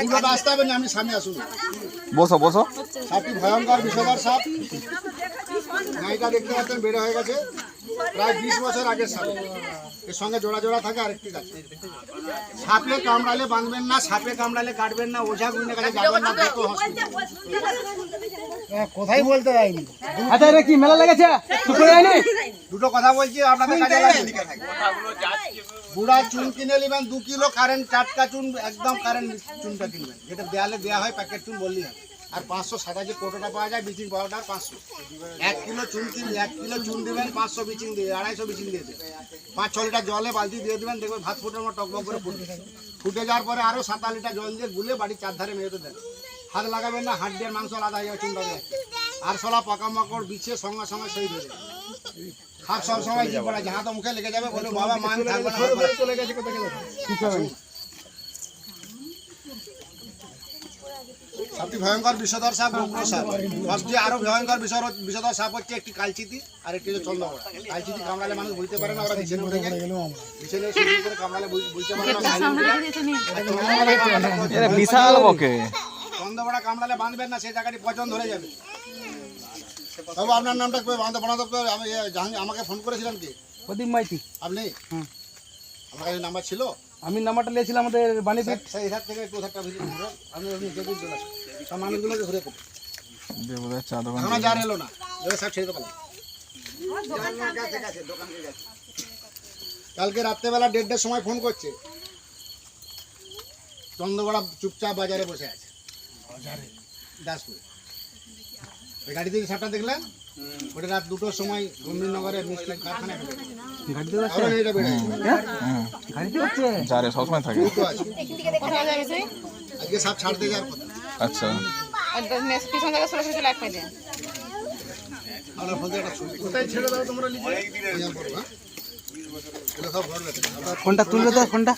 পুরোটা আসতে হবে না আমি সামনে আসুন বসো বসো। সাপটি ভয়ঙ্কর বিষধর সাপ। নায়িকা দেখতে পাচ্ছেন বেড়ে হয়ে গেছে। প্রায় বিশ বছর আগের সাপ। এর সঙ্গে জোড়া জোড়া থাকে আরেকটি গাছ। সাপে কামড়ালে বাঁধবেন না সাপে কামড়ালে কাটবেন না ওঝা গুইনের কাছে যাবেন না দেখো কোথায় বলতে যায়নি? আচ্ছা এটা কি মেলা লেগেছে? চুপ করে যায়নি? দুটো কথা বলছি আপনাদের কাছে বুড়া চুন কিনে নেবেন দু কিলো কারেন্ট টাটকা চুন একদম কারেন্ট চুনটা কিনবেন। যেটা দেয়ালে দেওয়া হয় প্যাকেট চুন বললেই হয় আর পাঁচশো সাদা যে কোটোটা পাওয়া যায় ব্লিচিং পাউডার পাঁচশো। এক কিলো চুন কিন এক কিলো চুন দেবেন পাঁচশো ব্লিচিং দিয়ে আড়াইশো ব্লিচিং দিয়ে দেবেন। পাঁচ ছ লিটার জলে বালতি দিয়ে দেবেন দেখবেন ভাত ফুটের মতো টকবক করে ফুটবে ফুটে যাওয়ার পরে আরও সাত লিটার জল দিয়ে গুলে বাড়ির চারধারে মেয়েতে দেন। হাত লাগাবেন না হাড্ডির মাংস আলাদা হয়ে যাবে চুনটা আর সলা পাকা মাকড় বিছিয়ে সঙ্গে সঙ্গে সেই দেবে। খাপ সব সময় যে পড়া যাহা তো মুখে লেগে যাবে বলে বাবা মান থাকবে হাত চলে গেছে কোথায় সবটি ভয়ঙ্কর বিষধর সাপ রুগ্ন সাপ সবচেয়ে আরও ভয়ঙ্কর বিষধর বিষধর সাপ হচ্ছে একটি কালচিতি আর একটি হচ্ছে কালচিতি কামড়ালে মানুষ বুঝতে পারে না ওরা বিছানে উঠে গেলে শুরু করে কামড়ালে বুঝতে পারে না বিশাল বকে। চন্দ্রবড়া কামড়ালে বাঁধবেন না সেই জায়গাটি পচন ধরে যাবে। তবে আপনার নামটা কই বাঁধতে বানাতে আমি জাহাঙ্গীর- আমাকে ফোন করেছিলেন কি? প্রদীপ মাইতি। আপনি? আমার কাছে নাম্বার ছিল? আমি নাম্বারটা নিয়েছিলাম আমাদের বাণীপীঠ সেই হাত থেকে একটু হাতটা করুন আমি চলে আসি সব মানুষগুলোকে ঘুরে করুন দেবদার চা দোকান এখনও যার এলো না। এবার সব ছেড়ে দেবো। কালকে রাত্রেবেলা দেড়টার সময় ফোন করছে। চন্দ্রগড়া চুপচাপ বাজারে বসে আছে। বাজারে? দাসপুর। গাড়িতে যে সাপটা দেখলেন? ওটা রাত দুটোর সময় গম্ভীরনগরে মিষ্টি কারখানায় ঢুকে গাড়িতে যাচ্ছে? যারে সবসময় থাকে। আজকে সাপ ছাড়তে যাওয়ার কথা আচ্ছা পিছন থেকে সরে সরে লাইট পাই ফোনটা তুলবে। তো ফোনটা